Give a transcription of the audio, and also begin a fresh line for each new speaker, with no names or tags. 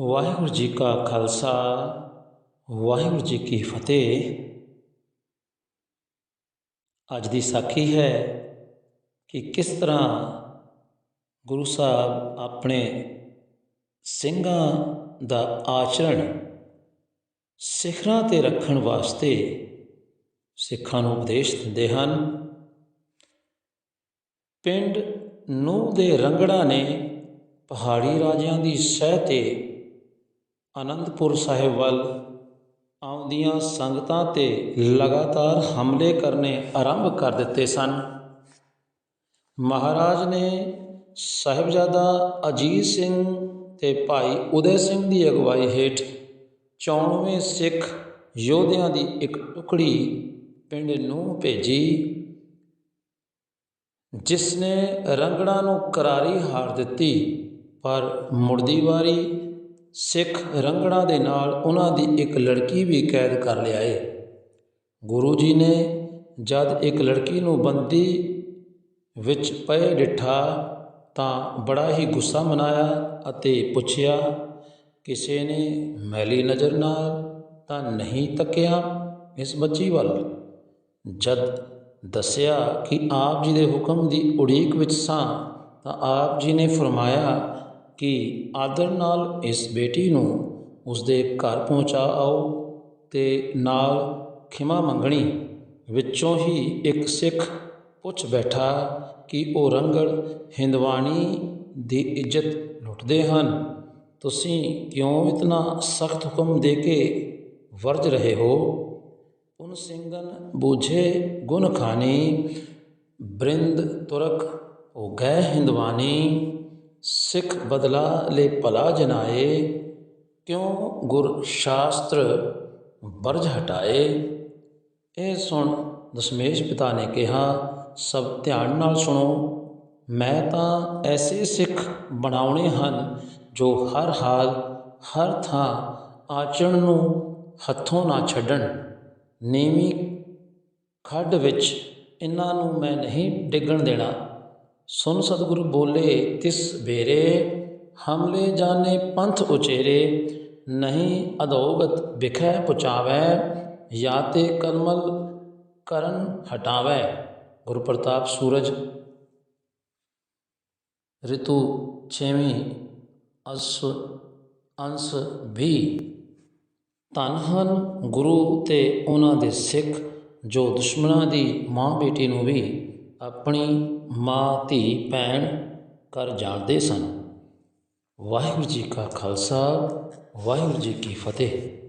ਵਾਹਿਗੁਰੂ ਜੀ ਕਾ ਖਾਲਸਾ, ਵਾਹਿਗੁਰੂ ਜੀ ਕੀ ਫਤਿਹ। ਅੱਜ ਦੀ ਸਾਖੀ ਹੈ ਕਿ ਕਿਸ ਤਰ੍ਹਾਂ ਗੁਰੂ ਸਾਹਿਬ ਆਪਣੇ ਸਿੰਘਾਂ ਦਾ ਆਚਰਣ ਸਿਖਰਾਂ ਤੇ ਰੱਖਣ ਵਾਸਤੇ ਸਿੱਖਾਂ ਨੂੰ ਉਪਦੇਸ਼ ਦਿੰਦੇ ਹਨ। ਪਿੰਡ ਨੂੰ ਦੇ ਰੰਗੜਾ ਨੇ ਪਹਾੜੀ ਰਾਜਿਆਂ ਦੀ ਸਹਿ ਤੇ ਅਨੰਦਪੁਰ ਸਾਹਿਬ ਵੱਲ ਆਉਂਦੀਆਂ ਸੰਗਤਾਂ ਤੇ ਲਗਾਤਾਰ ਹਮਲੇ ਕਰਨੇ ਆਰੰਭ ਕਰ ਦਿੱਤੇ ਸਨ। ਮਹਾਰਾਜ ਨੇ ਸਾਹਿਬਜ਼ਾਦਾ ਅਜੀਤ ਸਿੰਘ ਤੇ ਭਾਈ ਉਦੈ ਸਿੰਘ ਦੀ ਅਗਵਾਈ ਹੇਠ 94 ਸਿੱਖ ਯੋਧਿਆਂ ਦੀ ਇੱਕ ਟੁਕੜੀ ਪਿੰਡ ਨੂੰ ਭੇਜੀ, ਜਿਸ ਨੇ ਰੰਗੜਾ ਨੂੰ ਕਰਾਰੀ ਹਾਰ ਦਿੱਤੀ, ਪਰ ਮੁੜਦੀ ਵਾਰੀ ਸਿੱਖ ਰੰਗੜਾ ਦੇ ਨਾਲ ਉਹਨਾਂ ਦੀ ਇੱਕ ਲੜਕੀ ਵੀ ਕੈਦ ਕਰ ਲਿਆਏ ਗੁਰੂ ਜੀ ਨੇ ਜਦ ਇੱਕ ਲੜਕੀ ਨੂੰ ਬੰਦੀ ਵਿੱਚ ਪਏ ਡਿਠਾ ਤਾਂ ਬੜਾ ਹੀ ਗੁੱਸਾ ਮਨਾਇਆ ਅਤੇ ਪੁੱਛਿਆ, ਕਿਸੇ ਨੇ ਮੈਲੀ ਨਜ਼ਰ ਨਾਲ ਤਾਂ ਨਹੀਂ ਤੱਕਿਆ ਇਸ ਬੱਚੀ ਵੱਲ? ਜਦ ਦੱਸਿਆ ਕਿ ਆਪ ਜੀ ਦੇ ਹੁਕਮ ਦੀ ਉਡੀਕ ਵਿੱਚ ਸਾਂ ਤਾਂ ਆਪ ਜੀ ਨੇ ਫਰਮਾਇਆ ਕਿ ਆਦਰ ਨਾਲ ਇਸ ਬੇਟੀ ਨੂੰ ਉਸਦੇ ਘਰ ਪਹੁੰਚਾ ਆਓ ਤੇ ਨਾਲ ਖਿਮਾ ਮੰਗਣੀ ਵਿੱਚੋਂ ਹੀ ਇੱਕ ਸਿੱਖ ਪੁੱਛ ਬੈਠਾ ਕਿ ਉਹ ਰੰਗੜ ਹਿੰਦਵਾਣੀ ਦੀ ਇੱਜ਼ਤ ਲੁੱਟਦੇ ਹਨ। ਤੁਸੀਂ ਕਿਉਂ ਇਤਨਾ ਸਖਤ ਹੁਕਮ ਦੇ ਕੇ ਵਰਜ ਰਹੇ ਹੋ? ਉਨ ਸਿੰਘਨ ਬੂਝੇ ਗੁਣ ਖਾਨੀ ਬ੍ਰਿੰਦ ਤੁਰਕ ਹੋ ਗਏ ਹਿੰਦਵਾਨੀ ਸਿੱਖ ਬਦਲਾ ਲੈ ਭਲਾ ਜਨਾਏ, ਕਿਉ ਗੁਰ ਸ਼ਾਸਤਰ ਵਰਜ ਹਟਾਏ? ਇਹ ਸੁਣ ਦਸ਼ਮੇਸ਼ ਪਿਤਾ ਨੇ ਕਿਹਾ, ਸਭ ਧਿਆਨ ਨਾਲ ਸੁਣੋ, ਮੈਂ ਤਾਂ ਐਸੇ ਸਿੱਖ ਬਣਾਉਣੇ ਹਨ ਜੋ ਹਰ ਹਾਲ, ਹਰ ਥਾਂ ਆਚਰਣ ਨੂੰ ਹੱਥੋਂ ਨਾ ਛੱਡਣ। ਨੀਵੀਂ ਖੱਡ ਵਿੱਚ ਇਹਨਾਂ ਨੂੰ ਮੈਂ ਨਹੀਂ ਡਿੱਗਣ ਦੇਣਾ। ਸੁਨ ਸਤਿਗੁਰੂ ਬੋਲੇ ਤਿਸ ਬੇਰੇ ਹਮਲੇ ਜਾਣੇ ਪੰਥ ਉਚੇਰੇ, ਨਹੀਂ ਅਧੋਗਤ ਵਿਖੈ ਪੁਚਾਵੈ ਜਾਂ ਤੇ ਕਰਮਲ ਕਰਨ ਹਟਾਵੈ। ਗੁਰੂ ਪ੍ਰਤਾਪ ਸੂਰਜ। ਰਿਤੂ ਛੇਵੀਂ ਅਸ, ਅੰਸ ਵੀ। ਧੰਨ ਹਨ ਗੁਰੂ ਤੇ ਉਹਨਾਂ ਦੇ ਸਿੱਖ, ਜੋ ਦੁਸ਼ਮਣਾਂ ਦੀ ਮਾਂ ਬੇਟੀ ਨੂੰ ਵੀ। ਆਪਣੀ ਮਾਂ, ਧੀ, ਭੈਣ ਕਰ ਜਾਣਦੇ ਸਨ। ਵਾਹਿਗੁਰੂ ਜੀ ਕਾ ਖਾਲਸਾ, ਵਾਹਿਗੁਰੂ ਜੀ ਕੀ ਫਤਿਹ।